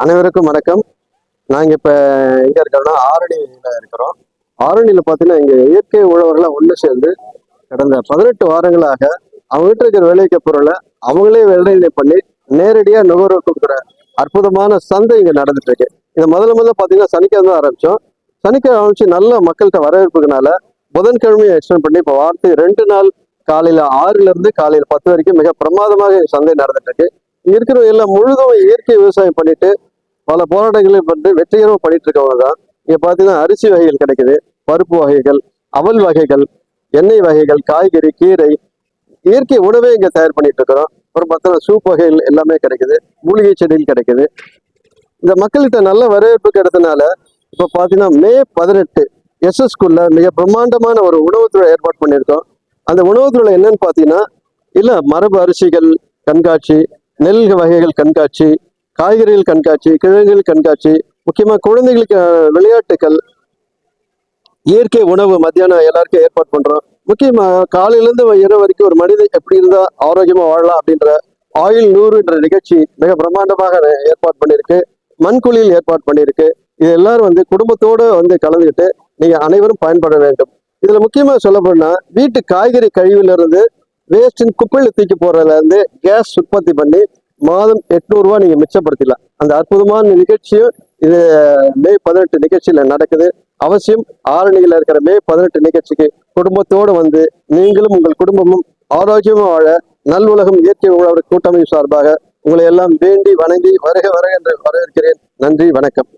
அனைவருக்கும் வணக்கம். நாங்கள் இப்போ எங்கே இருக்கோம்னா ஆரணியில் இருக்கிறோம். ஆரணியில் பார்த்தீங்கன்னா இங்கே இயற்கை உழவர்களாக ஒன்று சேர்ந்து கடந்த பதினெட்டு வாரங்களாக அவங்க வீட்டில் இருக்கிற விளைவிக்க பொருளை அவங்களே விளைநிலை பண்ணி நேரடியாக நுகர்வோர் கொடுக்குற அற்புதமான சந்தை இங்கே நடந்துட்டு இருக்கு இது முதல்ல முதல்ல பார்த்தீங்கன்னா சனிக்கிழமை தான் ஆரம்பித்தோம் சனிக்கிழமை ஆரம்பிச்சு நல்ல மக்கள்கிட்ட வரவேற்புக்குனால புதன்கிழமையை எக்ஸ்டெண்ட் பண்ணி இப்போ வாரத்துக்கு ரெண்டு நாள் காலையில் ஆறுலேருந்து காலையில் பத்து வரைக்கும் மிக பிரமாதமாக சந்தை நடந்துட்டு இருக்கு இருக்கிற எல்லாம் முழுதும் இயற்கை விவசாயம் பண்ணிட்டு பல போராட்டங்களை பண்ணி வெற்றிகரமாக பண்ணிட்டு இருக்கவங்க தான். இங்கே பார்த்தீங்கன்னா அரிசி வகைகள் கிடைக்குது பருப்பு வகைகள் அவல் வகைகள் எண்ணெய் வகைகள் காய்கறி கீரை இயற்கை உணவே இங்கே தயார் பண்ணிட்டு இருக்கிறோம் அப்புறம் பார்த்தோன்னா சூப் வகைகள் எல்லாமே கிடைக்குது மூலிகை செடிகள் கிடைக்குது. இந்த மக்கள்கிட்ட நல்ல வரவேற்பு கிடைத்தனால இப்போ பார்த்தீங்கன்னா மே பதினெட்டு எஸ்எஸ் ஸ்கூல்ல மிக பிரம்மாண்டமான ஒரு உணவுத்துறை ஏற்பாடு பண்ணியிருக்கோம். அந்த உணவுத்துறையில் என்னன்னு பார்த்தீங்கன்னா இல்லை மரபு அரிசிகள் கண்காட்சி நெல் வகைகள் கண்காட்சி காய்கறிகள் கண்காட்சி கிழங்குகள் கண்காட்சி முக்கியமாக குழந்தைகளுக்கு விளையாட்டுகள் இயற்கை உணவு மத்தியானம் எல்லாருக்கும் ஏற்பாடு பண்ணுறோம் முக்கியமாக காலையிலேருந்து இரவு வரைக்கும் ஒரு மனிதன் எப்படி இருந்தால் ஆரோக்கியமாக வாழலாம் அப்படின்ற ஆயில் நூறுன்ற நிகழ்ச்சி மிக பிரம்மாண்டமாக ஏற்பாடு பண்ணியிருக்கு. மண்குழியில் ஏற்பாடு பண்ணியிருக்கு. இது எல்லாரும் வந்து குடும்பத்தோடு வந்து கலந்துக்கிட்டு நீங்கள் அனைவரும் பயன்பட வேண்டும். இதில் முக்கியமாக சொல்ல வீட்டு காய்கறி கழிவுலேருந்து வேஸ்டின் குப்பையில் தூக்கி போடுறதுலேருந்து கேஸ் உற்பத்தி பண்ணி மாதம் எட்நூறு நீங்கள் நீங்க அந்த அற்புதமான நிகழ்ச்சியும் இது மே பதினெட்டு நிகழ்ச்சியில நடக்குது. அவசியம் ஆரணியில் இருக்கிற மே பதினெட்டு நிகழ்ச்சிக்கு குடும்பத்தோடு வந்து நீங்களும் உங்கள் குடும்பமும் ஆரோக்கியமும் வாழ நல்லுலகம் இயற்கை உழவர் கூட்டமைப்பு சார்பாக உங்களை எல்லாம் வேண்டி வணங்கி வருக வருக என்று வரவேற்கிறேன். நன்றி வணக்கம்.